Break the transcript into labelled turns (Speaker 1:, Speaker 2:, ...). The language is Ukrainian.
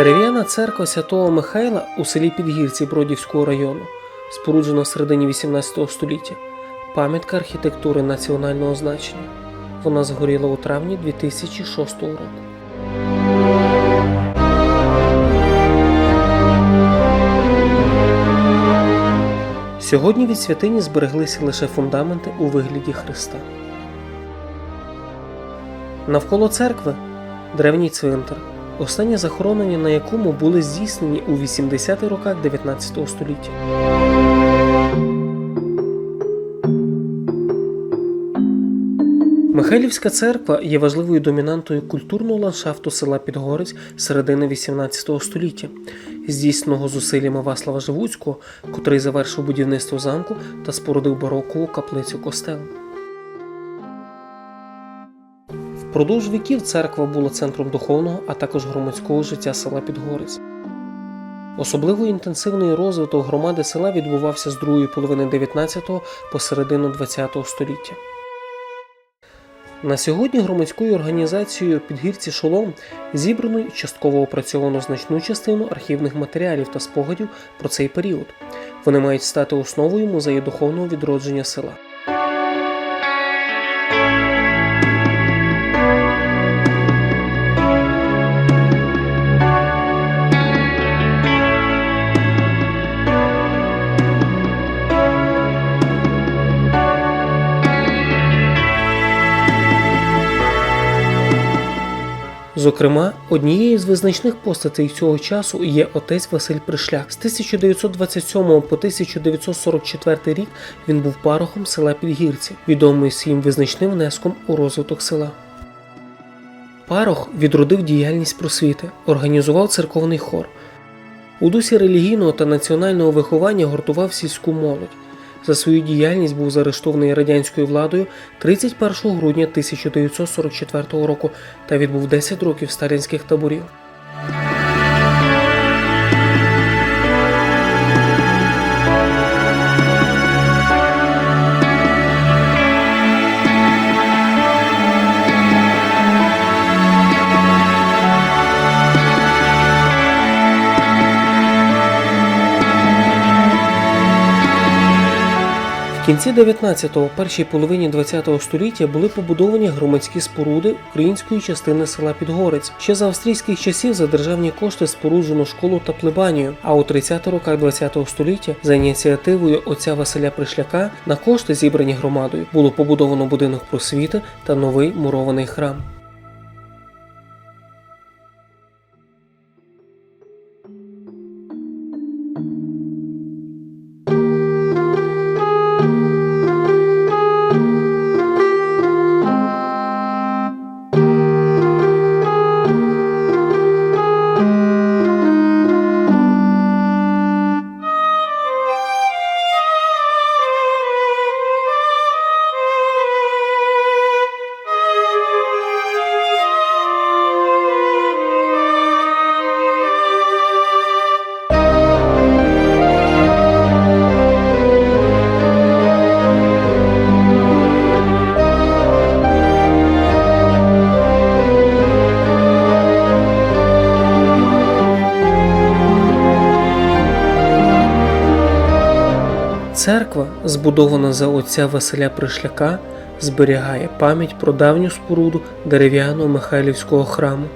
Speaker 1: Дерев'яна церква святого Михайла у селі Підгірці Бродівського району, споруджена в середині 18 століття, пам'ятка архітектури національного значення. Вона згоріла у травні 2006 року. Сьогодні від святині збереглися лише фундаменти у вигляді Христа. Навколо церкви древній цвинтар, останні захоронення на якому були здійснені у 80-х роках 19 століття. Михайлівська церква є важливою домінантою культурного ландшафту села Підгорець середини 18 століття, здійсненого зусиллями Васлава Живуцького, котрий завершив будівництво замку та спорудив барокову каплицю костелу. Впродовж віків церква була центром духовного, а також громадського життя села Підгорець. Особливо інтенсивний розвиток громади села відбувався з другої половини 19-го по середину 20-го століття. На сьогодні громадською організацією Підгірці Шолом зібрано і частково опрацьовано значну частину архівних матеріалів та спогадів про цей період. Вони мають стати основою музею духовного відродження села. Зокрема, однією з визначних постатей цього часу є отець Василь Пришляк. З 1927 по 1944 рік він був парохом села Підгірці, відомий своїм визначним внеском у розвиток села. Парох відродив діяльність просвіти, організував церковний хор. У дусі релігійного та національного виховання гуртував сільську молодь. За свою діяльність був заарештований радянською владою 31 грудня 1944 року та відбув 10 років сталінських таборів. Кінці 19-го, першій половині 20-го століття були побудовані громадські споруди української частини села Підгорець. Ще за австрійських часів за державні кошти споруджено школу та плебанію. А у 30-х роках 20-го століття за ініціативою отця Василя Пришляка на кошти, зібрані громадою, було побудовано будинок просвіти та новий мурований храм. Церква, збудована за отця Василя Пришляка, зберігає пам'ять про давню споруду дерев'яного Михайлівського храму.